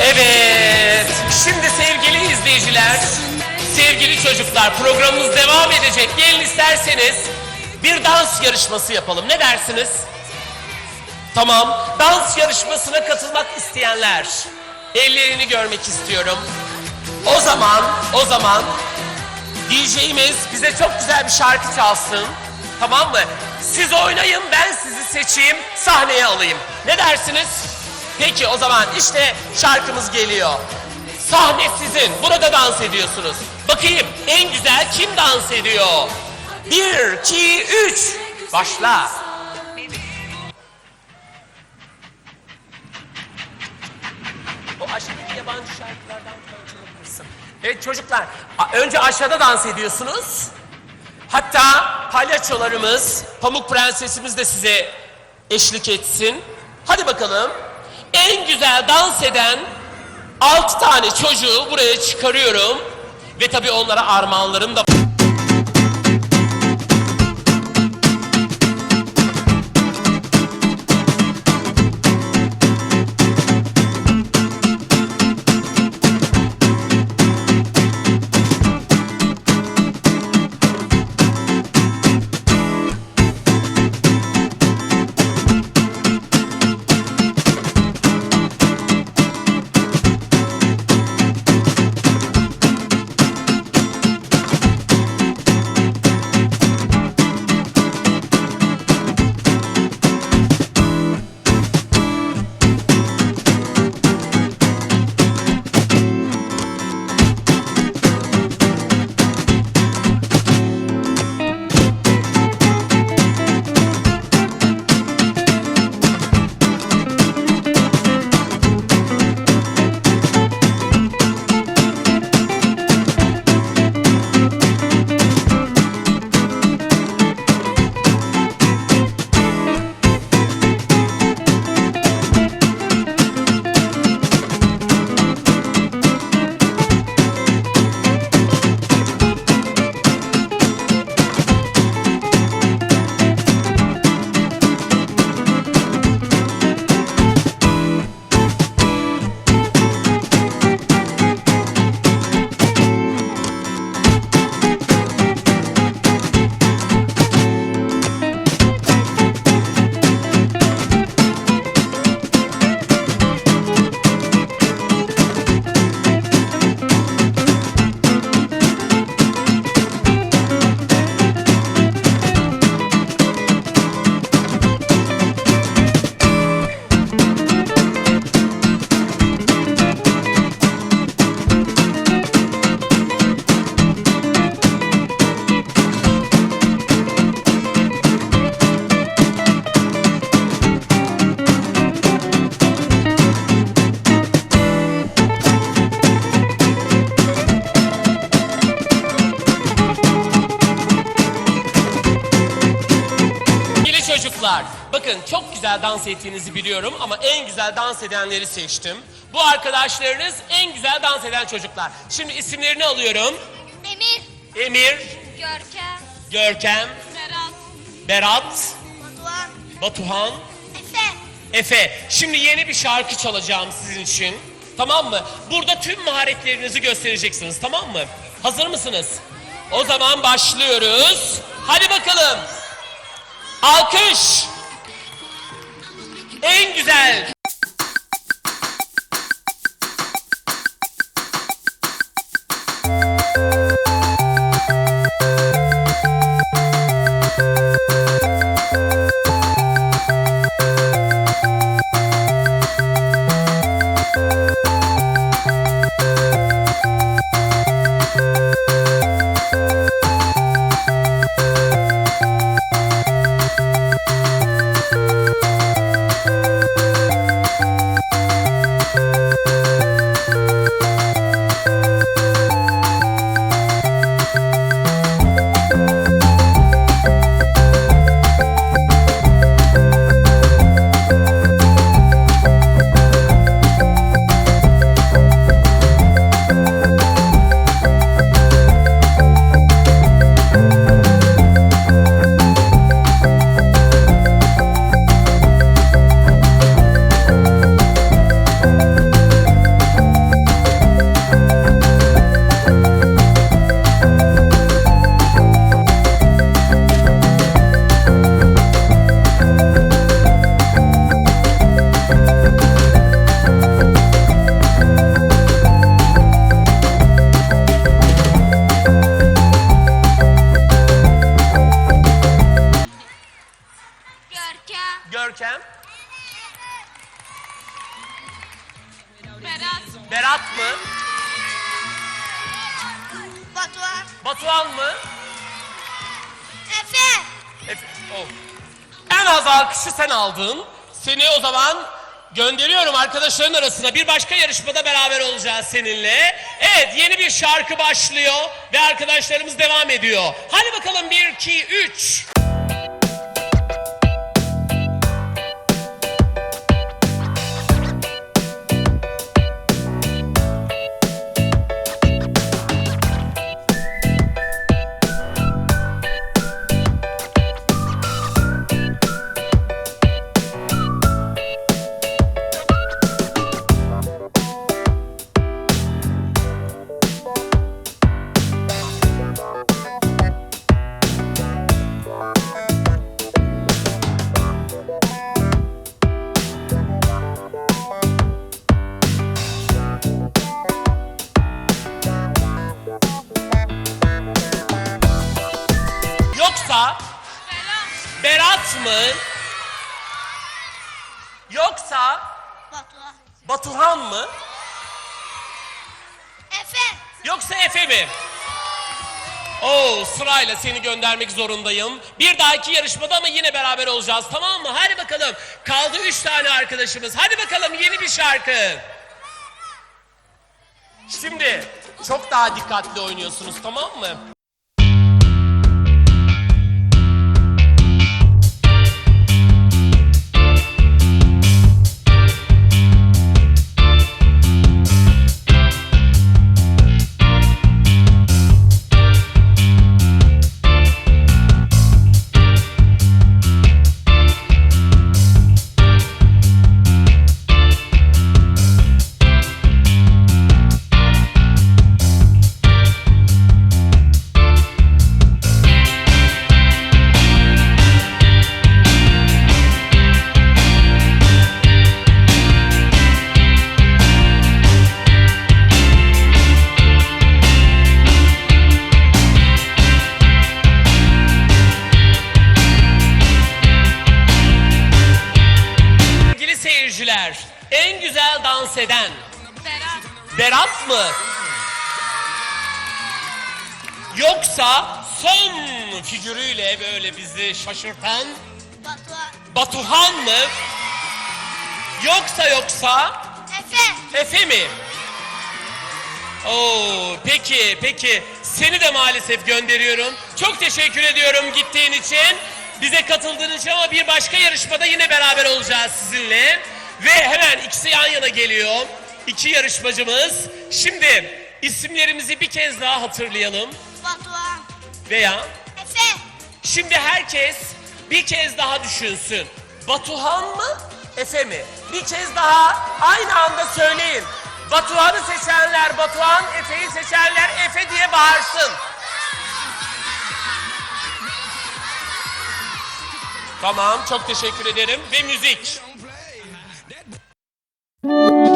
Evet. Şimdi sevgili izleyiciler, sevgili çocuklar programımız devam edecek. Gelin isterseniz bir dans yarışması yapalım. Ne dersiniz? Tamam. Dans yarışmasına katılmak isteyenler ellerini görmek istiyorum. O zaman, o zaman DJ'imiz bize çok güzel bir şarkı çalsın. Tamam mı? Siz oynayın, ben sizi seçeyim, sahneye alayım. Ne dersiniz? Peki o zaman işte şarkımız geliyor. Sahne sizin. Burada dans ediyorsunuz. Bakayım en güzel kim dans ediyor? Bir, iki, üç. Başla. O aşağıdaki yabancı şarkılardan çalabilirsin. Evet çocuklar, önce aşağıda dans ediyorsunuz. Hatta palyaçolarımız, Pamuk Prensesimiz de size eşlik etsin. Hadi bakalım. En güzel dans eden altı tane çocuğu buraya çıkarıyorum. Ve tabii onlara armağanlarım da bakın çok güzel dans ettiğinizi biliyorum ama en güzel dans edenleri seçtim. Bu arkadaşlarınız en güzel dans eden çocuklar. Şimdi isimlerini alıyorum. Demir, Emir, Görkem, Görkem, Berat, Berat, Batuhan, Batuhan, Efe. Efe. Şimdi yeni bir şarkı çalacağım sizin için. Tamam mı? Burada tüm maharetlerinizi göstereceksiniz tamam mı? Hazır mısınız? O zaman başlıyoruz. Hadi bakalım. Alkış. 哎，你？Berat mı? Batuhan. Batuhan mı? Efe. Efe, oh. En az alkışı sen aldın. Seni o zaman gönderiyorum arkadaşların arasına. Bir başka yarışmada beraber olacağız seninle. Evet yeni bir şarkı başlıyor ve arkadaşlarımız devam ediyor. Hadi bakalım 1, 2, 3. Yoksa Batuhan. Batuhan mı? Efe. Yoksa Efe mi? Oo sırayla seni göndermek zorundayım. Bir dahaki yarışmada ama yine beraber olacağız tamam mı? Hadi bakalım. Kaldı üç tane arkadaşımız. Hadi bakalım yeni bir şarkı. Şimdi çok daha dikkatli oynuyorsunuz tamam mı? Berat. Mı? Yoksa son figürüyle böyle bizi şaşırtan Batuhan. Batuhan mı? Yoksa yoksa Efe. Efe mi? Oo, peki peki seni de maalesef gönderiyorum. Çok teşekkür ediyorum gittiğin için. Bize katıldığın için ama bir başka yarışmada yine beraber olacağız sizinle. Ve hemen ikisi yan yana geliyor. İki yarışmacımız. Şimdi isimlerimizi bir kez daha hatırlayalım. Batuhan. Veya Efe. Şimdi herkes bir kez daha düşünsün. Batuhan mı, Efe mi? Bir kez daha aynı anda söyleyin. Batuhan'ı seçenler Batuhan, Efe'yi seçenler Efe diye bağırsın. Tamam, çok teşekkür ederim. Ve müzik.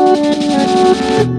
Thank you.